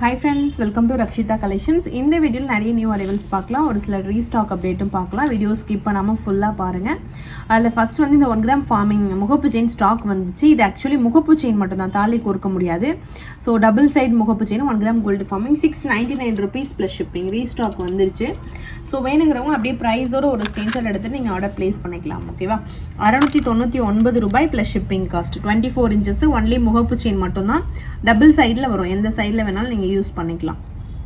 Hi friends welcome to Rakshitha collections இந்த வீடியோவில் நிறைய நியூ அரைவல்ஸ் பார்க்கலாம். ஒரு சில ரீஸ்டாக் அப்டேட்டும் பார்க்கலாம். வீடியோ ஸ்கிப் பண்ணாமல் ஃபுல்லாக பாருங்கள் அதில் ஃபஸ்ட் வந்து இந்த ஒன் கிராம் ஃபார்மிங் முகப்பு செயின் ஸ்டாக் வந்துச்சு. இது ஆக்சுவலி முகப்பு செயின் மட்டும்தான். தாலி கொடுக்க முடியாது. ஸோ டபுள் சைட் முகப்பு chain one gram gold forming six ninety nine rupees plus shipping restock வந்துருச்சு. ஸோ வேணுங்கிறவங்க அப்படியே ப்ரைஸோட ஒரு ஸ்க்ரீன்ஷாட் எடுத்து நீங்கள் ஆர்டர் ப்ளேஸ் பண்ணிக்கலாம். ஓகேவா அறநூற்றி தொண்ணூற்றி ஒன்பது ரூபாய் plus shipping cost twenty four inches only முகப்பு செயின் மட்டும்தான். டபுள் சைடில் வரும். எந்த சைடில் வேணாலும் நீங்கள் யூஸ் பண்ணிக்கலாம்.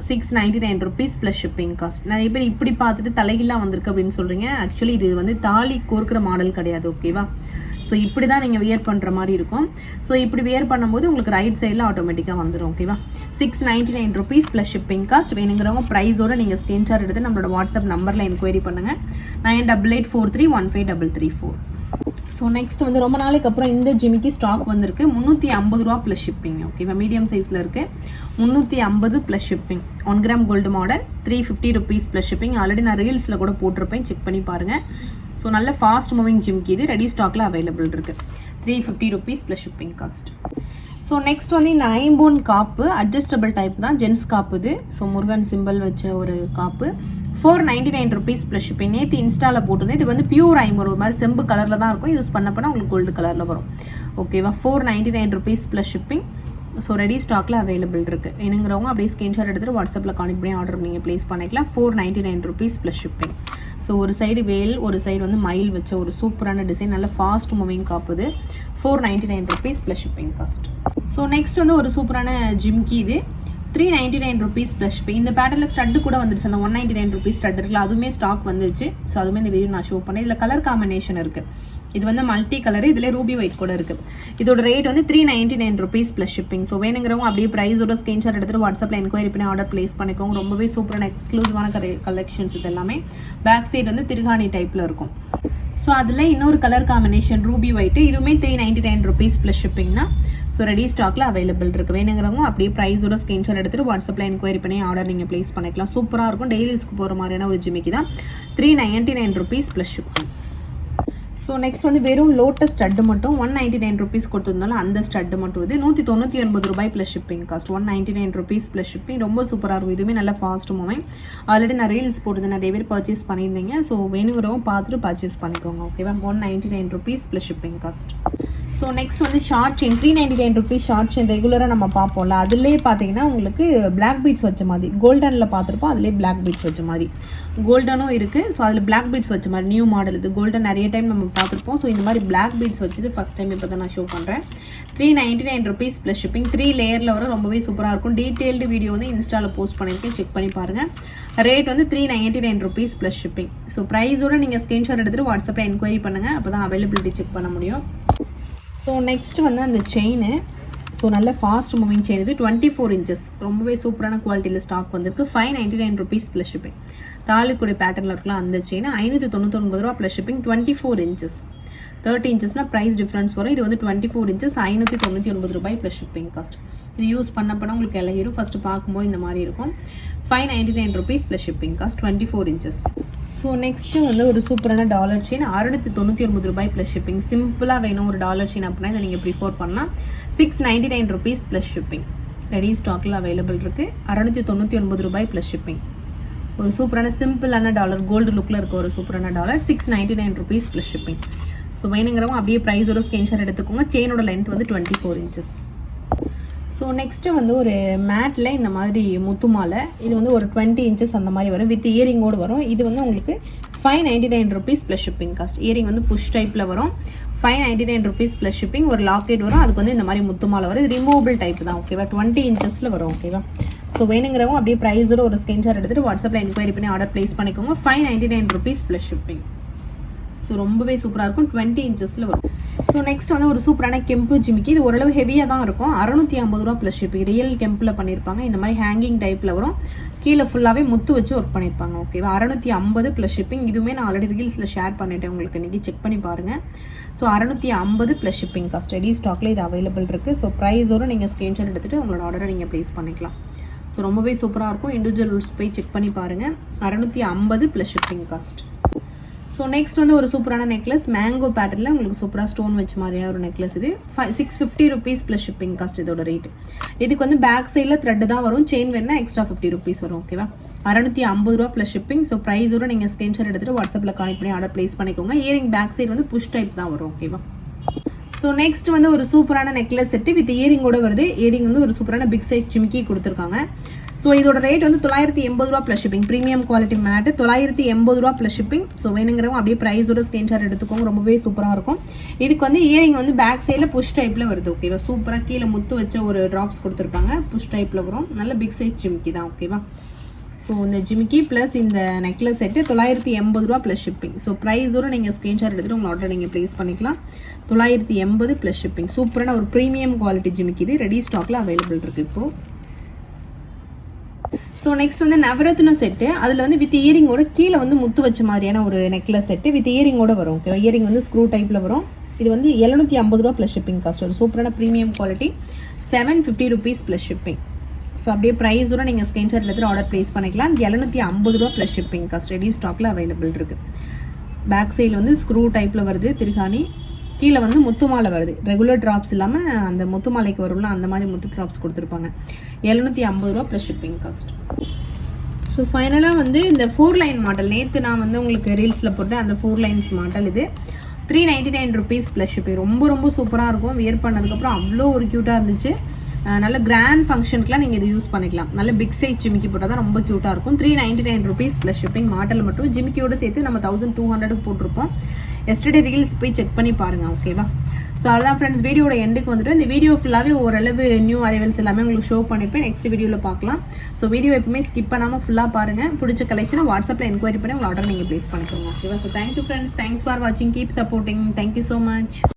Six ninety nine rupees plus shipping cost நிறைய பேர் இப்படி பார்த்துட்டு தலைகீழாக வந்திருக்கு அப்படின்னு சொல்கிறீங்க ஆக்சுவலி இது வந்து தாலி கோர்க்கிற மாடல் கிடையாது ஓகேவா ஸோ இப்படி தான் நீங்கள் வியர் பண்ணுற மாதிரி இருக்கும். ஸோ இப்படி வியர் பண்ணும்போது உங்களுக்கு ரைட் சைடில் ஆட்டோமேட்டிக்காக வந்துடும் ஓகேவா six ninety nine rupees plus shipping cost வேணுங்கிறவங்க ப்ரைஸோட நீங்கள் ஸ்க்ரீன்ஷாட் எடுத்து நம்மளோட வாட்ஸ்அப் நம்பரில் என்கொயரி பண்ணுங்கள் nine double eight four three one five double three four so next வந்து ரொம்ப நாளைக்கு அப்புறம் இந்த ஜிமிக்கு ஸ்டாக் வந்திருக்கு. முந்நூற்றி ஐம்பது ரூபா ப்ளஸ் ஷிப்பிங் ஓகேவா மீடியம் சைஸில் இருக்குது முந்நூற்றி ஐம்பது plus shipping one gram gold model three fifty rupees plus shipping already நான் ரீல்ஸில் கூட போட்டிருப்பேன். செக் பண்ணி பாருங்கள் ஸோ நல்ல ஃபாஸ்ட் மூவிங் ஜிம்கி இது. ரெடி ஸ்டாக்கில் அவைலபிள் இருக்குது three fifty rupees plus shipping cost so next வந்து இந்த ஐம்போன் காப்பு அட்ஜஸ்டபிள் டைப் தான் ஜென்ஸ் காப்பு இது. ஸோ முருகன் சிம்பிள் வச்ச ஒரு காப்பு. Four ninety nine rupees plus shipping நேற்று இன்ஸ்டாவில் போட்டிருந்தேன். இது வந்து பியூர் ஐம்போன் ஒரு மாதிரி செம்பு கலரில் தான் இருக்கும். யூஸ் பண்ண உங்களுக்கு கோல்டு கலரில் வரும். ஓகேவா four ninety nine rupees plus shipping so ready ஸ்டாக்கில் அவைலபிள் இருக்குது என்னங்கிறவங்க அப்படியே ஸ்க்ரீன்ஷாட் எடுத்துகிட்டு வாட்ஸ்அப்பில் கான்டெக்ட் பண்ணி ஆர்டர் நீங்கள் ப்ளேஸ் பண்ணிக்கலாம். Four ninety nine rupees plus shipping so ஒரு சைடு வேல் ஒரு சைடு வந்து மயில் வச்ச ஒரு சூப்பரான டிசைன் நல்ல fast moving காப்புது. Four ninety nine rupees plus shipping cost so next வந்து ஒரு சூப்பரான ஜிம்கி இது. Three ninety nine rupees plus பே இந்த பேட்டர்ல ஸ்டட்டு கூட வந்துருச்சு. அந்த one ninety nine rupees stud இருக்குல்ல அதுவுமே ஸ்டாக் வந்துருச்சு. ஸோ அதுவுமே இந்த வீடியோ நான் ஷோ பண்ணேன். இதில் கலர் காம்பினேஷன் இருக்குது இது வந்து மல்டி கலர் இதில் ரூபி ஒயிட் கூட இருக்குது இதோட ரேட் வந்து three ninety nine rupees plus shipping so வேணுங்கிறவங்க அப்படியே ப்ரைஸோட ஸ்க்ரீன்ஷாட் எடுத்துகிட்டு வாட்ஸ்அப்பில் என்கொயரி பண்ணி ஆர்டர் ப்ளேஸ் பண்ணிக்கோங்க. ரொம்பவே சூப்பரான எக்ஸ்க்ளூசிவான கலெக்ஷன்ஸ் இது எல்லாமே. பேக் சைடு வந்து திருகாணி டைப்பில் இருக்கும். ஸோ அதில் இன்னொரு கலர் காம்பினேஷன் ரூபி ஒயிட்டு இதுவுமே three ninety nine rupees plus ஷிப்பிங்னா so ready ஸ்டாக்கில் அவைலபிள் இருக்குது வேணுங்கிறவங்க அப்படியே ப்ரைஸோட ஸ்க்ரீன்ஷாட் எடுத்துகிட்டு வாட்ஸ்அப்பில் என்கொயரி பண்ணி ஆர்டர் நீங்கள் ப்ளேஸ் பண்ணிக்கலாம். சூப்பராக இருக்கும். டெய்லிஸ்க்கு போகிற மாதிரியான ஒரு ஜிமிக்கு தான். Three ninety nine rupees plus shipping so next வந்து வெறும் லோட்டஸ் ஸ்டட்டு மட்டும் ஒன் நைன்ட்டி நைன் ருபீஸ் கொடுத்துருந்தாலும் அந்த ஸ்டட்டு மட்டும் இது. நூற்றி தொண்ணூற்றி ஒன்பது ரூபாய் plus shipping cost one ninety nine rupees plus shipping ரொம்ப சூப்பராக இருக்கும். இதுவுமே நல்ல ஃபாஸ்ட் மூமெண்ட் ஆல்ரெடி நான் ரீல்ஸ் போட்டு நிறைய பேர் பர்ச்சேஸ் பண்ணியிருந்தீங்க. ஸோ வேணுங்கிறவங்க பார்த்துட்டு பர்ச்சேஸ் பண்ணிக்கோங்க. ஓகேவா one ninety nine rupees plus shipping cost so next வந்து short chain three ninety nine rupees short chain ரெகுலராக நம்ம பார்ப்போம்ல. அதுலேயே பார்த்தீங்கன்னா உங்களுக்கு பிளாக் பீட்ஸ் வச்ச மாதிரி. கோல்டனில் பார்த்துருப்போம். அதுலேயே பிளாக் பீட்ஸ் வச்ச மாதிரி. கோல்டனும் இருக்குது ஸோ அதில் பிளாக் பீட்ஸ் வச்ச மாதிரி. நியூ மாடல் இது. கோல்டன் நிறைய டைம் நம்ம பார்த்துருப்போம். ஸோ இந்த மாதிரி பிளாக் பீட்ஸ் வச்சுட்டு ஃபஸ்ட் டைம் இப்போ தான் நான் ஷோ பண்ணுறேன் three ninety nine rupees plus shipping three லேயரில் வர ரொம்பவே சூப்பராக இருக்கும். டீட்டெயில்டு வீடியோ வந்து இன்ஸ்டாவில் போஸ்ட் பண்ணியிருக்கேன். செக் பண்ணி பாருங்கள் ரேட் வந்து three ninety nine rupees plus shipping so ப்ரைஸோட நீங்கள் ஸ்க்ரீன்ஷாட் எடுத்துகிட்டு வாட்ஸ்அப்பில் என்கொயரி பண்ணுங்கள் அப்போ தான் அவைலபிலிட்டி செக் பண்ண முடியும். ஸோ நெக்ஸ்ட் வந்து அந்த செயின் ஸோ நல்ல ஃபாஸ்ட் மூவிங் செயின் இது. டுவெண்ட்டி ஃபோர் இன்ச்சஸ் ரொம்பவே சூப்பரான குவாலிட்டியில் ஸ்டாக் வந்திருக்கு. Five ninety nine rupees plus shipping தாலிக்குடி பேட்டர்னில் இருக்கலாம் அந்த செயின் ஐநூற்றி தொண்ணூத்தொன்பது ரூபா plus shipping twenty four inches thirty இன்ச்சஸ்னால் price difference வரும். இது வந்து டுவெண்ட்டி ஃபோர் இன்ச்சஸ் ஐநூற்றி தொண்ணூற்றி ஒன்பது ரூபாய் ப்ளஸ் ஷிப்பிங் காஸ்ட் இது யூஸ் பண்ண பண்ண உங்களுக்கு இலையிரும் ஃபஸ்ட்டு பார்க்கும்போது இந்த மாதிரி இருக்கும். Five ninety nine rupees plus shipping cost twenty four inches so next வந்து ஒரு சூப்பரான டாலர் செயின் அறுநூற்றி தொண்ணூற்றி ஒன்பது ரூபாய் ப்ளஸ் ஷிப்பிங் சிம்பிளாக வேணும் ஒரு டாலர் செயின் அப்படின்னா இதை நீங்கள் ப்ரிஃபர் பண்ணலாம். Six ninety nine rupees plus shipping ready ஸ்டாக்கில் அவைலபிள் இருக்குது அறுநூற்றி தொண்ணூற்றி ஒன்பது ரூபாய் ப்ளஸ் ஷிப்பிங் ஒரு சூப்பரான சிம்பிளான டாலர் கோல்டு லுக்கில் இருக்க ஒரு சூப்பரான dollar six ninety nine rupees plus shipping so வேணுங்கிறவங்க அப்படியே ப்ரைஸோட ஸ்க்ரீன்ஷாட் எடுத்துக்கோங்க. செயினோட லென்த் வந்து twenty four inches so next வந்து ஒரு மேட்டில் இந்த மாதிரி முத்து மாலை. இது வந்து ஒரு டுவெண்ட்டி இன்ச்சஸ் அந்த மாதிரி வரும். வித் இயரிங்கோடு வரும். இது வந்து உங்களுக்கு five ninety nine rupees plus shipping cost earring வந்து புஷ் டைப்பில் வரும். Five ninety nine rupees plus shipping ஒரு லாக்கெட் வரும். அதுக்கு வந்து இந்த மாதிரி முத்து மாலை வரும். இது ரிமூவபிள் டைப் தான். ஓகேவா டுவெண்ட்டி இன்ச்சஸில் வரும். ஓகேவா ஸோ வேணுங்கிறவங்க அப்படியே ப்ரைஸோட ஒரு ஸ்கிரீன்ஷாட் எடுத்துகிட்டு வாட்ஸ்அப்பில் என்கொயரி பண்ணி ஆர்டர் ப்ளேஸ் பண்ணிக்கோங்க. Five ninety nine rupees plus shipping so ரொம்பவே சூப்பராக இருக்கும். டுவெண்ட்டி இன்ச்சஸில் வரும். ஸோ நெக்ஸ்ட் வந்து ஒரு சூப்பரான கெம்பு ஜிமிக்கி. இது ஓரளவு ஹெவியாக தான் இருக்கும். அறநூற்றி ஐம்பது ரூபா ப்ளஸ் ஷிப்பிங் ரியல் கெம்பில் பண்ணியிருப்பாங்க இந்த மாதிரி ஹேங்கிங் டைப்பில் வரும். கீழே ஃபுல்லாகவே முத்து வச்சு ஒர்க் பண்ணியிருப்பாங்க ஓகேவா அறநூற்றி ஐம்பது ப்ளஸ் ஷிப்பிங் இதுவுமே நான் ஆல்ரெடி ரீல்ஸில் ஷேர் பண்ணிட்டேன் உங்களுக்கு. இன்றைக்கி செக் பண்ணி பாருங்கள் ஸோ அறநூற்றி ஐம்பது ப்ளஸ் ஷிப்பிங் காஸ்ட் ரெடி ஸ்டாக்கில் இது அவைலபிள் இருக்குது ஸோ ப்ரைஸோடு நீங்கள் ஸ்க்ரீன்ஷாட் எடுத்துகிட்டு உங்களோட ஆர்டரை நீங்கள் ப்ளேஸ் பண்ணிக்கலாம். ஸோ ரொம்பவே சூப்பராக இருக்கும். இண்டிவிஜுவல் ரூல்ஸ் போய் செக் பண்ணி பாருங்கள் அறநூற்றி ஐம்பது plus shipping cost so next வந்து ஒரு சூப்பரான நெக்லஸ் மேங்கோ பேட்டர்னில் உங்களுக்கு சூப்பராக ஸ்டோன் வச்ச மாதிரியான ஒரு நெக்லஸ் இது. Five six fifty rupees plus shipping cost இதோட ரேட் இதுக்கு வந்து பேக் சைடில் த்ரெட் தான் வரும். செயின் வேணா எக்ஸ்ட்ரா ஃபிஃப்டி ருபீஸ் வரும் ஓகேவா அறநூற்றி ஐம்பது ரூபா ப்ளஸ் ஷிப்பிங் ஸோ ப்ரைஸோட நீங்கள் ஸ்க்ரீன்ஷாட் எடுத்துகிட்டு வாட்ஸ்அப்பில் கனெக்ட் பண்ணி ஆர்டர் ப்ளேஸ் பண்ணிக்கோங்க. இயரிங் பேக் சைடு வந்து புஷ் டைப் தான் வரும் ஓகேவா ஸோ நெக்ஸ்ட் வந்து ஒரு சூப்பரான நெக்லஸ் செட்டு வித் இயரிங்கோட வருது. இயரிங் வந்து ஒரு சூப்பரான பிக் சைஸ் சிமிக்கி கொடுத்துருக்காங்க. ஸோ இதோட ரேட் வந்து தொள்ளாயிரத்தி எண்பது ரூபா plus shipping premium quality matte தொள்ளாயிரத்தி எண்பது ரூபா ப்ளஸ் ஷிப்பிங் ஸோ வேணுங்கிறவங்க அப்படியே ப்ரைஸோட ஸ்க்ரீன்ஷாட் எடுத்துக்கோங்க. ரொம்பவே சூப்பராக இருக்கும். இதுக்கு வந்து இயரிங் வந்து பேக் சைடில் புஷ் டைப்பில் வருது. ஓகேவா சூப்பராக கீழே முத்து வச்ச ஒரு ட்ராப்ஸ் கொடுத்துருப்பாங்க. புஷ் டைப்பில் வரும். நல்ல பிக் சைஸ் ஜிமிக்கி தான். ஓகேவா ஸோ இந்த ஜிமிக்கி ப்ளஸ் இந்த நெக்லஸ் செட்டு தொள்ளாயிரத்தி எண்பது ரூபா ப்ளஸ் ஷிப்பிங் ஸோ ப்ரைஸோட நீங்கள் ஸ்க்ரீன்ஷாட் எடுத்துகிட்டு உங்கள் ஆர்டர் நீங்கள் ப்ளேஸ் பண்ணிக்கலாம். தொள்ளாயிரத்தி எண்பது ப்ளஸ் ஷிப்பிங் சூப்பரான ஒரு ப்ரீமியம் குவாலிட்டி ஜிமிக்கி இது. ரெடி ஸ்டாக்கில் அவைலபிள் இருக்குது இப்போது ஸோ நெக்ஸ்ட் வந்து நவரத்னம் செட்டு அதில் வந்து வித் இயரிங்கோட கீழே வந்து முத்து வச்ச மாதிரியான ஒரு நெக்லஸ் செட்டு வித் இயரிங்கோட வரும். ஓகே இயரிங் வந்து ஸ்க்ரூ டைப்பில் வரும். இது வந்து எழுநூற்றி ஐம்பது ரூபா ப்ளஸ் ஷிப்பிங் காஸ்ட் ஒரு சூப்பரான premium quality seven fifty rupees plus shipping so அப்படியே ப்ரைஸோட நீங்கள் ஸ்க்ரீன்ஷாட் எடுத்துகிட்டு ஆர்டர் ப்ளேஸ் பண்ணிக்கலாம். எழுநூற்றி ஐம்பது ரூபா ப்ளஸ் ஷிப்பிங் காஸ்ட் ரெடி ஸ்டாக்கில் அவைலபிள் இருக்குது பேக் சைடில் வந்து ஸ்க்ரூ டைப்பில் வருது திருகாணி. கீழே வந்து முத்து மாலை வருது. ரெகுலர் ட்ராப்ஸ் இல்லாமல் அந்த முத்து மாலைக்கு வரும்ல அந்த மாதிரி முத்து ட்ராப்ஸ் கொடுத்துருப்பாங்க. எழுநூற்றி ஐம்பது ரூபா ப்ளஸ் ஷிப்பிங் காஸ்ட் ஸோ ஃபைனலாக வந்து இந்த ஃபோர் லைன் மாடல் நேற்று நான் வந்து உங்களுக்கு ரீல்ஸில் போட்டேன். அந்த ஃபோர் லைன்ஸ் மாடல் இது. Three ninety nine rupees plus shipping ரொம்ப ரொம்ப சூப்பராக இருக்கும். வியர் பண்ணதுக்கப்புறம் அவ்வளோ ஒரு க்யூட்டாக இருந்துச்சு. நல்ல கிராண்ட் ஃபங்க்ஷனுக்குலாம் நீங்கள் இது யூஸ் பண்ணிக்கலாம். நல்ல பிக் சைஸ் ஜிமிக்கி போட்டால் தான் ரொம்ப க்யூட்டாக இருக்கும். Three ninety nine rupees plus shipping model மட்டும் ஜிமிக்கியோடு சேர்த்து நம்ம தௌசண்ட் டூ ஹண்ட்ரடுக்கு போட்டிருப்போம். எஸ்டர்டே ரீல்ஸ் போய் செக் பண்ணி பாருங்கள் ஓகேவா ஸோ அதான் ஃப்ரெண்ட்ஸ் வீடியோட எண்டுக்கு வந்துட்டு இந்த வீடியோ ஃபுல்லாகவே ஓரளவு நியூ அரைவல்ஸ் எல்லாமே உங்களுக்கு ஷோ பண்ணிப்பேன் நெக்ஸ்ட் வீடியோவில் பார்க்கலாம். ஸோ வீடியோ எப்பவுமே ஸ்கிப் பண்ணாமல் ஃபுல்லாக பாருங்கள் பிடிச்ச கலெக்ஷனை வாட்ஸ்அப்பில் என்கொயரி பண்ணி உங்கள் ஆர்டர் நீங்கள் ப்ளேஸ் பண்ணிக்கோங்க. ஓகேவா so thank you friends thanks for வாட்சிங் keep supporting thank you so much